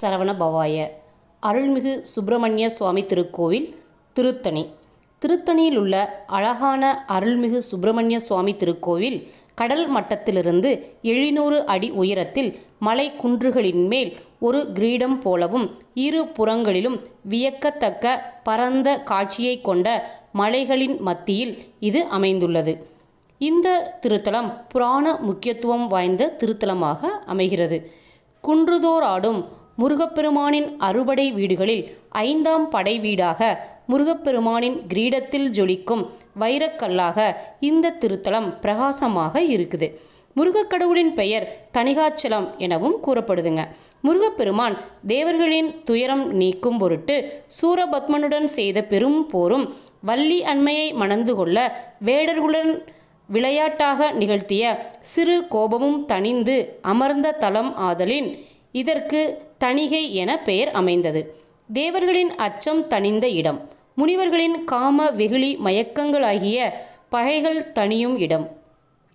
சரவண பவாய அருள்மிகு சுப்பிரமணிய சுவாமி திருக்கோவில் திருத்தணி. திருத்தணியில் உள்ள அழகான அருள்மிகு சுப்பிரமணிய சுவாமி திருக்கோவில் கடல் மட்டத்திலிருந்து எழுநூறு அடி உயரத்தில் மலை குன்றுகளின் மேல் ஒரு கிரீடம் போலவும் இரு புறங்களிலும் வியக்கத்தக்க பரந்த காட்சியை கொண்ட மலைகளின் மத்தியில் இது அமைந்துள்ளது. இந்த திருத்தலம் புராண முக்கியத்துவம் வாய்ந்த திருத்தலமாக அமைகிறது. குன்றுதோர் ஆடும் முருகப்பெருமானின் அறுபடை வீடுகளில் ஐந்தாம் படை வீடாக முருகப்பெருமானின் கிரீடத்தில் ஜொலிக்கும் வைரக்கல்லாக இந்த திருத்தலம் பிரகாசமாக இருக்குது. முருகக்கடவுளின் பெயர் தணிகாச்சலம் எனவும் கூறப்படுதுங்க. முருகப்பெருமான் தேவர்களின் துயரம் நீக்கும் பொருட்டு சூரபத்மனுடன் செய்த பெரும் போரும் வள்ளி அண்மையை மணந்து கொள்ள வேடர்களுடன் விளையாட்டாக நிகழ்த்திய சிறு கோபமும் தணிந்து அமர்ந்த தலம் ஆதலின் இதற்கு தணிகை என பெயர் அமைந்தது. தேவர்களின் அச்சம் தணிந்த இடம். முனிவர்களின் காம வெகுளி மயக்கங்களாகிய பகைகள் தணியும் இடம்.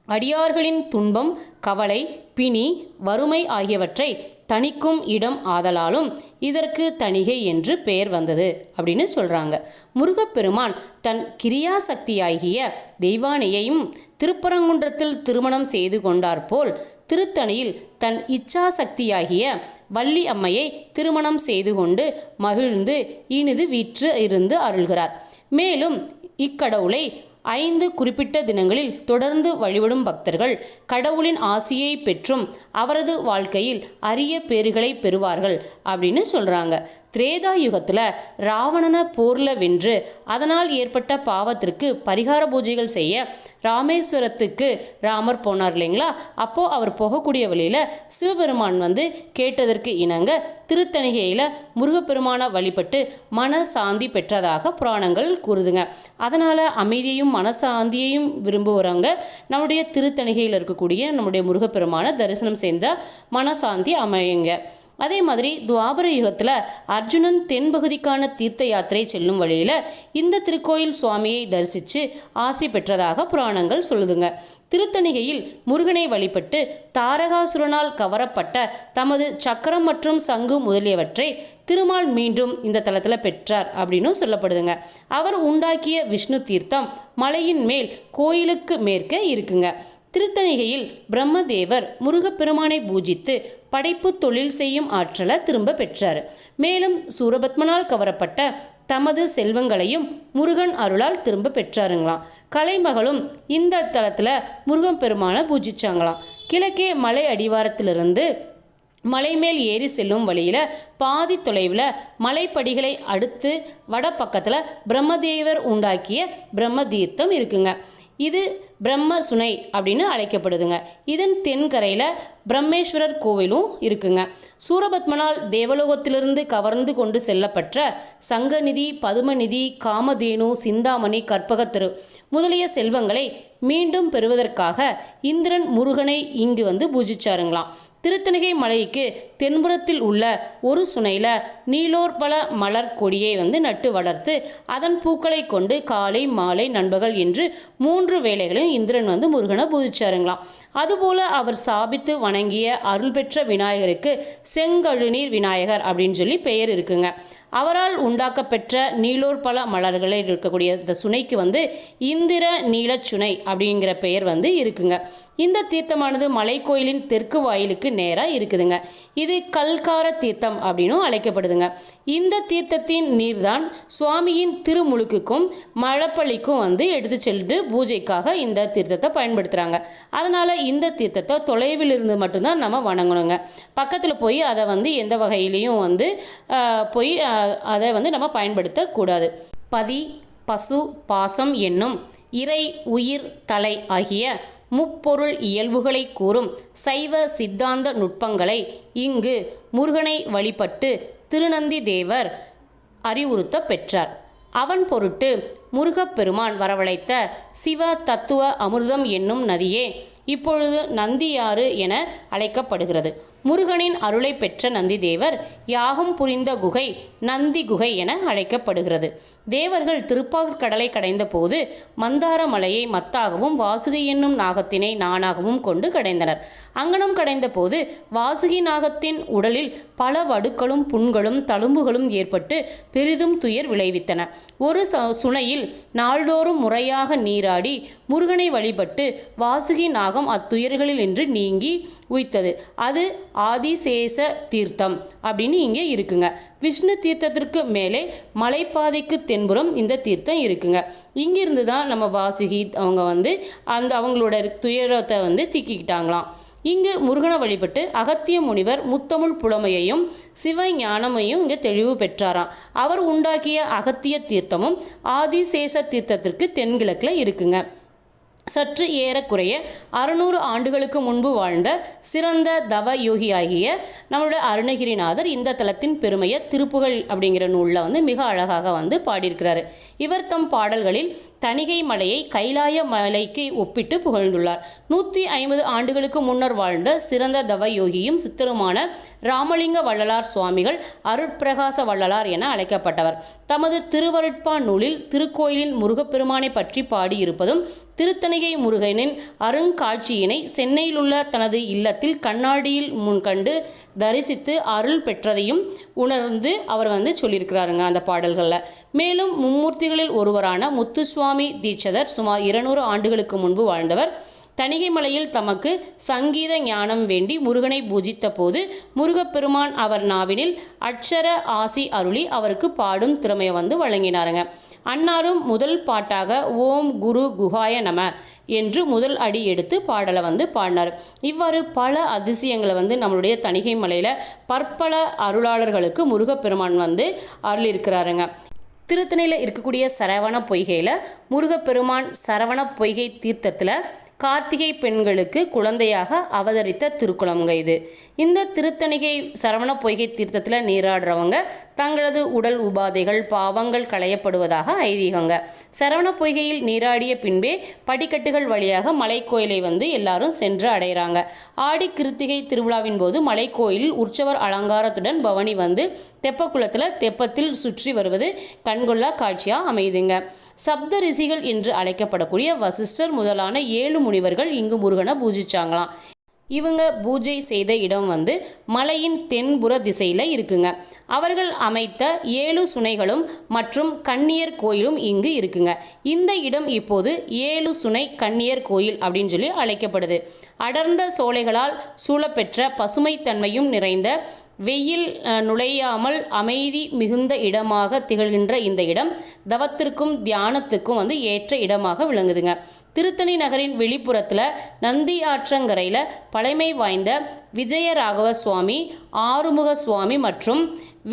அடியார்களின் துன்பம் கவலை பிணி வறுமை ஆகியவற்றை தணிக்கும் இடம் ஆதலாலும் இதற்கு தணிகை என்று பெயர் வந்தது அப்படின்னு சொல்கிறாங்க முருகப்பெருமான் தன் கிரியாசக்தியாகிய தெய்வானையையும் திருப்பரங்குன்றத்தில் திருமணம் செய்து கொண்டாற்போல் திருத்தணியில் தன் இச்சாசக்தியாகிய வள்ளி அம்மையை திருமணம் செய்து கொண்டு மகிழ்ந்து இனிது வீற்று இருந்து அருள்கிறார். மேலும் இக்கடவுளை ஐந்து குறிப்பிட்ட தினங்களில் தொடர்ந்து வழிபடும் பக்தர்கள் கடவுளின் ஆசியை பெற்றும் அவரது வாழ்க்கையில் அரிய பேறுகளை பெறுவார்கள் அப்படின்னு சொல்கிறாங்க திரேதா யுகத்தில் ராவணனை போரில் வென்று அதனால் ஏற்பட்ட பாவத்திற்கு பரிகார பூஜைகள் செய்ய ராமேஸ்வரத்துக்கு ராமர் போனார் இல்லைங்களா? அப்போது அவர் போகக்கூடிய வழியில் சிவபெருமான் வந்து கேட்டதற்கு இணங்க திருத்தணிகையில் முருகப்பெருமானை வழிபட்டு மன சாந்தி பெற்றதாக புராணங்கள் கூறுதுங்க. அதனால் அமைதியையும் மனசாந்தியையும் விரும்புகிறவங்க நம்முடைய திருத்தணிகையில் இருக்கக்கூடிய நம்முடைய முருகப்பெருமானை தரிசனம் செய்தால் மனசாந்தி அமையுங்க. அதே மாதிரி துவாபர யுகத்தில் அர்ஜுனன் தென்பகுதிக்கான தீர்த்த யாத்திரை செல்லும் வழியில் இந்த திருக்கோயில் சுவாமியை தரிசித்து ஆசி பெற்றதாக புராணங்கள் சொல்லுதுங்க. திருத்தணிகையில் முருகனை வழிபட்டு தாரகாசுரனால் கவரப்பட்ட தமது சக்கரம் மற்றும் சங்கு முதலியவற்றை திருமால் மீண்டும் இந்த தலத்தில் பெற்றார் அப்படின்னு சொல்லப்படுதுங்க. அவர் உண்டாக்கிய விஷ்ணு தீர்த்தம் மலையின் மேல் கோயிலுக்கு மேற்கே இருக்குங்க. திருத்தணிகையில் பிரம்மதேவர் முருகப்பெருமானை பூஜித்து படைப்பு தொழில் செய்யும் ஆற்றலை திரும்ப பெற்றார். மேலும் சூரபத்மனால் கவரப்பட்ட தமது செல்வங்களையும் முருகன் அருளால் திரும்ப பெற்றாருங்களாம். கலைமகளும் இந்த தளத்தில் முருகன் பெருமானை பூஜிச்சாங்களாம். கிழக்கே மலை அடிவாரத்திலிருந்து மலை மேல் ஏறி செல்லும் வழியில் பாதி தொலைவில் மலைப்படிகளை அடுத்து வட பக்கத்தில் பிரம்மதேவர் உண்டாக்கிய பிரம்ம தீர்த்தம் இருக்குங்க. இது பிரம்ம சுனை அப்படின்னு அழைக்கப்படுதுங்க. இதன் தென்கரையில் பிரம்மேஸ்வரர் கோவிலும் இருக்குங்க. சூரபத்மனால் தேவலோகத்திலிருந்து கவர்ந்து கொண்டு செல்லப்பட்ட சங்கநிதி பதுமநிதி காமதேனு சிந்தாமணி கற்பகத்திரு முதலிய செல்வங்களை மீண்டும் பெறுவதற்காக இந்திரன் முருகனை இங்கு வந்து பூஜிச்சாருங்களாம். திருத்தணிகை மலைக்கு தென்புறத்தில் உள்ள ஒரு சுனையில் நீலோர்பல மலர் கொடியை வந்து நட்டு வளர்த்து அதன் பூக்களை கொண்டு காலை மாலை நண்பகல் என்று மூன்று வேளைகளையும் இந்திரன் வந்து முருகனை பூதிச்சாருங்களாம் அதுபோல அவர் சாபித்து வணங்கிய அருள் பெற்ற விநாயகருக்கு செங்கழுநீர் விநாயகர் அப்படின்னு சொல்லி பெயர் இருக்குங்க. அவரால் உண்டாக்கப்பெற்ற நீலோர் பல மலர்களில் இருக்கக்கூடிய இந்த சுனைக்கு வந்து இந்திர நீலச்சுனை அப்படிங்கிற பெயர் வந்து இருக்குங்க. இந்த தீர்த்தமானது மலைக்கோயிலின் தெற்கு வாயிலுக்கு நேராக இருக்குதுங்க. இது கல்கார தீர்த்தம் அப்படின்னும் அழைக்கப்படுதுங்க. இந்த தீர்த்தத்தின் நீர்தான் சுவாமியின் திருமுழுக்குக்கும் மழப்பள்ளிக்கும் வந்து எடுத்து சென்று பூஜைக்காக இந்த தீர்த்தத்தை பயன்படுத்துகிறாங்க அதனால் இந்த தீர்த்தத்தை தொலைவில் இருந்து மட்டும்தான் நம்ம வணங்கணுங்க. பக்கத்தில் போய் அதை வந்து எந்த வகையிலையும் வந்து போய் அதை வந்து நம்ம பயன்படுத்தக்கூடாது. பதி பசு பாசம் என்னும் இறை உயிர் தலை ஆகிய முப்பொருள் இயல்புகளை கூறும் சைவ சித்தாந்த நுட்பங்களை இங்கு முருகனை வழிபட்டு திருநந்தி தேவர் அறிவுறுத்த பெற்றார். அவன் பொருட்டு முருகப்பெருமான் வரவழைத்த சிவ தத்துவ அமிர்தம் என்னும் நதியே இப்பொழுது நந்தியாறு என அழைக்கப்படுகிறது. முருகனின் அருளை பெற்ற நந்திதேவர் யாகம் புரிந்த குகை நந்தி குகை என அழைக்கப்படுகிறது. தேவர்கள் திருப்பாகூர் கடலை கடைந்த போது மந்தார மலையை மத்தாகவும் வாசுகி என்னும் நாகத்தினை நானாகவும் கொண்டு கடைந்தனர். அங்கனம் கடைந்த போது வாசுகி நாகத்தின் உடலில் பல வடுக்களும் புண்களும் தழும்புகளும் ஏற்பட்டு பெரிதும் துயர் விளைவித்தன. ஒரு சுனையில் நாள்தோறும் முறையாக நீராடி முருகனை வழிபட்டு வாசுகி நாகம் அத்துயர்களில் இன்று நீங்கி உய்த்தது. அது ஆதிசேஷ தீர்த்தம் அப்படின்னு இங்கே இருக்குங்க. விஷ்ணு தீர்த்தத்திற்கு மேலே மலைப்பாதைக்கு தென்புறம் இந்த தீர்த்தம் இருக்குங்க. இங்கிருந்து தான் நம்ம வாசுகி அவங்க வந்து அந்த அவங்களோட துயரத்தை வந்து தீக்கிக்கிட்டாங்களாம். இங்கு முருகனை வழிபட்டு அகத்திய முனிவர் முத்தமிழ் புலமையையும் சிவ ஞானமையும் இங்கே தெளிவு பெற்றாராம். அவர் உண்டாக்கிய அகத்திய தீர்த்தமும் ஆதிசேஷ தீர்த்தத்திற்கு தென்கிழக்கில் இருக்குங்க. சற்று ஏறக்குறைய அறுநூறு ஆண்டுகளுக்கு முன்பு வாழ்ந்த சிறந்த தவ யோகியாகிய நம்மளுடைய அருணகிரிநாதர் இந்த தலத்தின் பெருமையை திருப்புகழ் அப்படிங்கிற நூலில் வந்து மிக அழகாக வந்து பாடியிருக்கிறாரு. இவர் தம் பாடல்களில் தணிகை மலையை கைலாய மலைக்கு ஒப்பிட்டு புகழ்ந்துள்ளார். நூற்றி ஐம்பது ஆண்டுகளுக்கு முன்னர் வாழ்ந்த சிறந்த தவ யோகியும் சித்தருமான ராமலிங்க வள்ளலார் சுவாமிகள் அருட்பிரகாச வள்ளலார் என அழைக்கப்பட்டவர். தமது திருவருட்பா நூலில் திருக்கோயிலின் முருகப்பெருமானை பற்றி பாடியிருப்பதும் திருத்தணிகை முருகனின் அருங்காட்சியினை சென்னையில் உள்ள தனது இல்லத்தில் கண்ணாடியில் முன் கண்டு தரிசித்து அருள் பெற்றதையும் உணர்ந்து அவர் வந்து சொல்லியிருக்கிறாருங்க அந்த பாடல்களில். மேலும் மும்மூர்த்திகளில் ஒருவரான முத்துசுவாமி தீட்சதர் சுமார் இருநூறு ஆண்டுகளுக்கு முன்பு வாழ்ந்தவர். தணிகை மலையில் தமக்கு சங்கீத ஞானம் வேண்டி முருகனை பூஜித்த போது முருகப்பெருமான் அவர் நாவினில் அட்சர ஆசி அருளி அவருக்கு பாடும் திறமையை வந்து வழங்கினாருங்க. அன்னாரும் முதல் பாட்டாக ஓம் குரு குஹாய நம என்று முதல் அடி எடுத்து பாடலை வந்து பாடினார். இவ்வாறு பல அதிசயங்களை வந்து நம்மளுடைய தணிகை மலையில் பற்பல அருளாளர்களுக்கு முருகப்பெருமான் வந்து அருளிருக்கிறாருங்க திருத்தணியில் இருக்கக்கூடிய சரவண பொய்கையில் முருகப்பெருமான் சரவண பொய்கை தீர்த்தத்தில் கார்த்திகை பெண்களுக்கு குழந்தையாக அவதரித்த திருக்குளம்ங்க இது. இந்த திருத்தணிகை சரவண பொய்கை தீர்த்தத்தில் நீராடுறவங்க தங்களது உடல் உபாதைகள் பாவங்கள் களையப்படுவதாக ஐதீகங்க. சரவண பொய்கையில் நீராடிய பின்பே படிக்கட்டுகள் வழியாக மலைக்கோயிலை வந்து எல்லாரும் சென்று அடைகிறாங்க ஆடி கிருத்திகை திருவிழாவின் போது மலைக்கோயிலில் உற்சவர் அலங்காரத்துடன் பவனி வந்து தெப்பக்குளத்தில் தெப்பத்தில் சுற்றி வருவது கண்கொள்ளா காட்சியாக அமையுதுங்க சப்த ரிஷிகள் என்று அழைக்கப்படக்கூடிய வசிஷ்டர் முதலான ஏழு முனிவர்கள் இங்கு முருகனை பூஜிச்சாங்களாம். இவங்க பூஜை செய்த இடம் வந்து மலையின் தென்புற திசையில் இருக்குங்க. அவர்கள் அமைத்த ஏழு சுனைகளும் மற்றும் கன்னியர் கோயிலும் இங்கு இருக்குங்க. இந்த இடம் இப்போது ஏழு சுனை கன்னியர் கோயில் அப்படின்னு சொல்லி அழைக்கப்படுது. அடர்ந்த சோலைகளால் சூழப்பெற்ற பசுமைத்தன்மையும் நிறைந்த வெயில் நுழையாமல் அமைதி மிகுந்த இடமாக திகழ்கின்ற இந்த இடம் தவத்திற்கும் தியானத்துக்கும் வந்து ஏற்ற இடமாக விளங்குதுங்க. திருத்தணி நகரின் வெளிப்புறத்தில் நந்தி ஆற்றங்கரையில் பழமை வாய்ந்த விஜயராகவ சுவாமி ஆறுமுக சுவாமி மற்றும்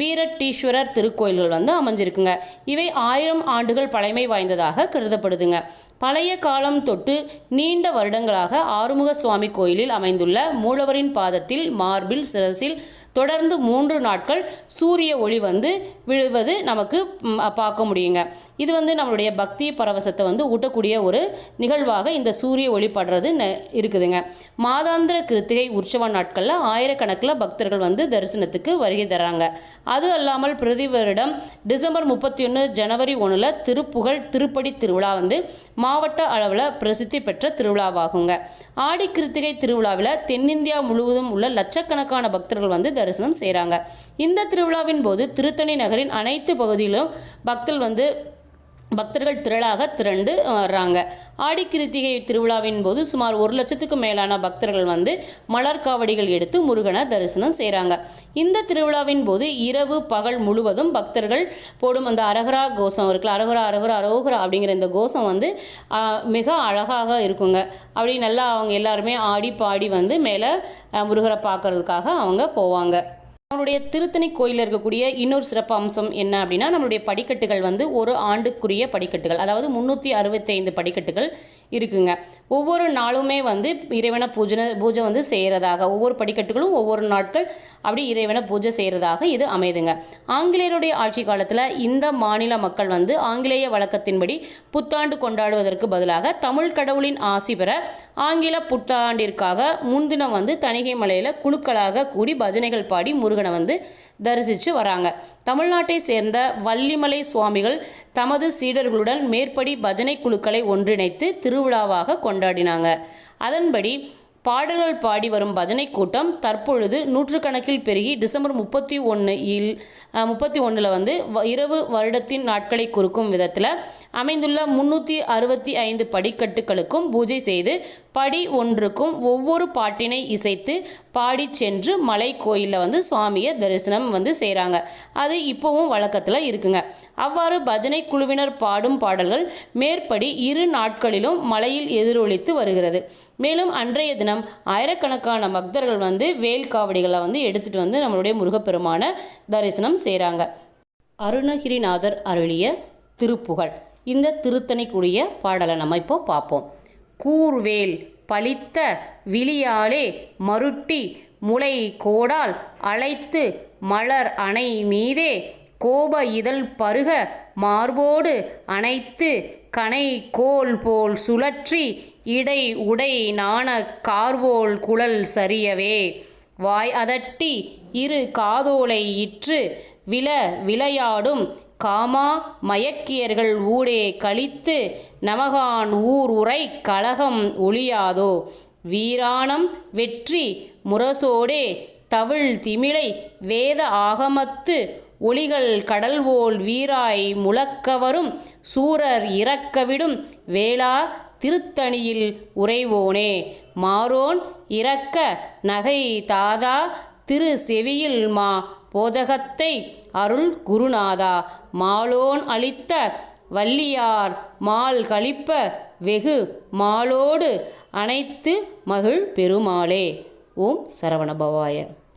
வீரட்டீஸ்வரர் திருக்கோயில்கள் வந்து அமைஞ்சிருக்குங்க. இவை ஆயிரம் ஆண்டுகள் பழமை வாய்ந்ததாக கருதப்படுதுங்க. பழைய காலம் தொட்டு நீண்ட வருடங்களாக ஆறுமுக சுவாமி கோயிலில் அமைந்துள்ள மூலவரின் பாதத்தில் மார்பில் சிரசில் தொடர்ந்து மூன்று நாட்கள் சூரிய ஒளி வந்து விழுவது நமக்கு பார்க்க முடியுங்க. இது வந்து நம்மளுடைய பக்தி பரவசத்தை வந்து ஊட்டக்கூடிய ஒரு நிகழ்வாக இந்த சூரிய ஒளி படுறது இருக்குதுங்க. மாதாந்திர கிருத்திகை உற்சவ நாட்களில் ஆயிரக்கணக்கில் பக்தர்கள் வந்து தரிசனத்துக்கு வருகை தராங்க. அது அல்லாமல் பிரதி வருடம் டிசம்பர் முப்பத்தி ஒன்று ஜனவரி ஒன்றில் திருப்புகழ் திருப்படி திருவிழா வந்து மாவட்ட அளவில் பிரசித்தி பெற்ற திருவிழாவாகுங்க. ஆடி கிருத்திகை திருவிழாவில் தென்னிந்தியா முழுவதும் உள்ள லட்சக்கணக்கான பக்தர்கள் வந்து தரிசனம் செய்கிறாங்க இந்த திருவிழாவின் போது திருத்தணி நகரின் அனைத்து பகுதியிலும் பக்தர்கள் வந்து பக்தர்கள் திரளாக திரண்டு வர்றாங்க. ஆடி கிருத்திகை திருவிழாவின் போது சுமார் ஒரு லட்சத்துக்கும் மேலான பக்தர்கள் வந்து மலர் காவடிகள் எடுத்து முருகனை தரிசனம் செய்கிறாங்க இந்த திருவிழாவின் போது இரவு பகல் முழுவதும் பக்தர்கள் போடும் அந்த அரகரா கோஷம் இருக்குல்ல அரகுரா அரகுரா அரோகுரா அப்படிங்கிற இந்த கோஷம் வந்து மிக அழகாக இருக்குங்க. அப்படி நல்லா அவங்க எல்லாருமே ஆடி பாடி வந்து மேலே முருகரை பார்க்கறதுக்காக அவங்க போவாங்க. நம்மளுடைய திருத்தணி கோயிலில் இருக்கக்கூடிய இன்னொரு சிறப்பு அம்சம் என்ன அப்படின்னா நம்மளுடைய படிக்கட்டுகள் வந்து ஒரு ஆண்டுக்குரிய படிக்கட்டுகள் அதாவது முந்நூற்றி அறுபத்தைந்து படிக்கட்டுகள் இருக்குங்க. ஒவ்வொரு நாளுமே வந்து இறைவன பூஜனை பூஜை வந்து செய்கிறதாக ஒவ்வொரு படிக்கட்டுகளும் ஒவ்வொரு நாட்கள் அப்படி இறைவன பூஜை செய்கிறதாக இது அமைதுங்க. ஆங்கிலேயருடைய ஆட்சி காலத்தில் இந்த மாநில மக்கள் வந்து ஆங்கிலேய வழக்கத்தின்படி புத்தாண்டு கொண்டாடுவதற்கு பதிலாக தமிழ் கடவுளின் ஆசி பெற ஆங்கில புத்தாண்டிற்காக முன்தினம் வந்து தணிகை மலையில் குழுக்களாக கூடி பஜனைகள் பாடி முருகன் முருகனை வந்து தரிசித்து வராங்க. தமிழ்நாட்டை சேர்ந்த வள்ளிமலை சுவாமிகள் தமது சீடர்களுடன் மேற்படி பஜனை குழுக்களை ஒன்றிணைத்து திருவிழாவாக கொண்டாடினாங்க. அதன்படி பாடல்கள் பாடி வரும் பஜனை கூட்டம் தற்பொழுது நூற்றுக்கணக்கில் பெருகி டிசம்பர் முப்பத்தி ஒன்று இல் முப்பத்தி ஒன்றில் வந்து இரவு வருடத்தின் நாட்களை குறிக்கும் விதத்தில் அமைந்துள்ள முன்னூற்றி அறுபத்தி ஐந்து படிக்கட்டுகளுக்கும் பூஜை செய்து படி ஒன்றுக்கும் ஒவ்வொரு பாட்டினை இசைத்து பாடி சென்று மலை கோயிலில் வந்து சுவாமியை தரிசனம் வந்து செய்கிறாங்க அது இப்போவும் வழக்கத்தில் இருக்குங்க. அவ்வாறு பஜனை குழுவினர் பாடும் பாடல்கள் மேற்படி இரு நாட்களிலும் மலையில் எதிரொலித்து வருகிறது. மேலும் அன்றைய தினம் ஆயிரக்கணக்கான பக்தர்கள் வந்து வேல் காவடிகளை வந்து எடுத்துகிட்டு வந்து நம்மளுடைய முருகப்பெருமான தரிசனம் செய்கிறாங்க அருணகிரிநாதர் அருளிய திருப்புகழ். இந்த திருத்தணிக்குரிய பாடலை நம்ம இப்போ பார்ப்போம். கூர்வேல் பளித்த விழியாலே மருட்டி முளை கோடால் அழைத்து மலர் அணை மீதே கோப இதழ் பருக மார்போடு அணைத்து கனை கோல் போல் சுழற்றி இடை உடை நாண கார்போல் குழல் சரியவே. வாய் அதட்டி இரு காதோலை இற்று வில விளையாடும் காமா மயக்கியர்கள் ஊடே கழித்து நமகான் ஊர் உரை கலகம் ஒளியாதோ வீராணம் வெற்றி முரசோடே தவிழ் திமிழை வேத ஆகமத்து ஒளிகள் கடல்வோல் வீராய் முழக்கவரும் சூரர் இறக்கவிடும் வேளா திருத்தணியில் உறைவோனே? மாரோன் இறக்க நகை தாதா திரு செவியில் மா போதகத்தை அருள் குருநாதா. மாலோன் அளித்த வள்ளியார் மால் கழிப்ப வெகு மாலோடு அனைத்து மகிழ் பெருமாளே. ஓம் சரவணபவாய